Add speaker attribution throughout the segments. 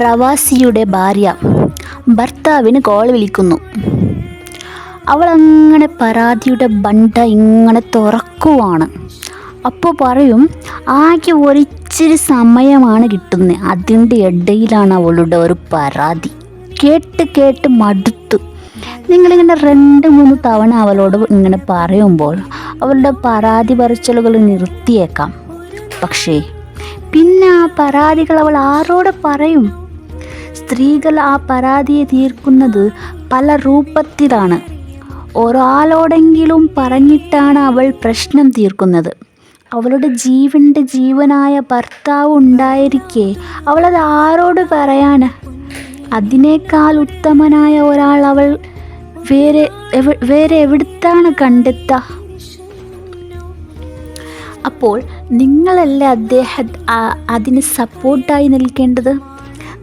Speaker 1: പ്രവാസിയുടെ ഭാര്യ ഭർത്താവിന് കോൾ വിളിക്കുന്നു. അവൾ അങ്ങനെ പരാതിയുടെ ബണ്ട ഇങ്ങനെ തുറക്കുവാണ്. അപ്പോൾ പറയും ആകെ ഒരിച്ചിരി സമയമാണ് കിട്ടുന്നത് അതിന്റെ ഇടയിലാണ് അവളുടെ ഒരു പരാതി. കേട്ട് കേട്ട് മടുത്തു. നിങ്ങളിങ്ങനെ രണ്ട് മൂന്ന് തവണ അവളോട് ഇങ്ങനെ പറയുമ്പോൾ അവളുടെ പരാതി പറച്ചിലുകൾ നിർത്തിയേക്കാം. പക്ഷേ പിന്നെ ആ പരാതികൾ അവൾ ആരോട് പറയും? സ്ത്രീകൾ ആ പരാതിയെ തീർക്കുന്നത് പല രൂപത്തിലാണ്. ഒരാളോടെങ്കിലും പറഞ്ഞിട്ടാണ് അവൾ പ്രശ്നം തീർക്കുന്നത്. അവളുടെ ജീവന്റെ ജീവനായ ഭർത്താവ് ഉണ്ടായിരിക്കെ അവളത് ആരോട് പറയാൻ അതിനേക്കാൾ ഉത്തമനായ ഒരാൾ അവൾ വേറെ വേറെ എവിടുത്താണ് കണ്ടെത്തുക അപ്പോൾ നിങ്ങളല്ലേ അദ്ദേഹം അതിന് സപ്പോർട്ടായി നിൽക്കേണ്ടത്?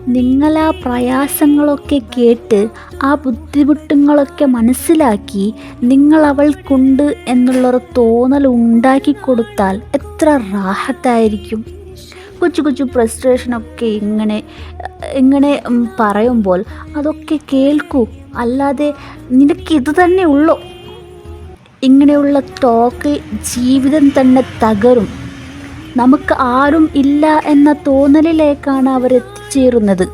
Speaker 1: നിങ്ങൾ ആ പ്രയാസങ്ങളൊക്കെ കേട്ട് ആ ബുദ്ധിമുട്ടുകളൊക്കെ മനസ്സിലാക്കി നിങ്ങൾ അവൾക്കുണ്ട് എന്നുള്ളൊരു തോന്നൽ ഉണ്ടാക്കി കൊടുത്താൽ എത്ര റാഹത്തായിരിക്കും. കൊച്ചു കൊച്ചു ഫ്രസ്ട്രേഷനൊക്കെ ഇങ്ങനെ ഇങ്ങനെ പറയുമ്പോൾ അതൊക്കെ കേൾക്കൂ. അല്ലാതെ നിനക്ക് ഇത് തന്നെ ഉള്ളൂ. ഇങ്ങനെയുള്ള ടോക്ക് ജീവിതം തന്നെ തകരും. നമുക്ക് ആരും ഇല്ല എന്ന തോന്നലിലേക്കാണ് അവർ ചേരുന്നത്.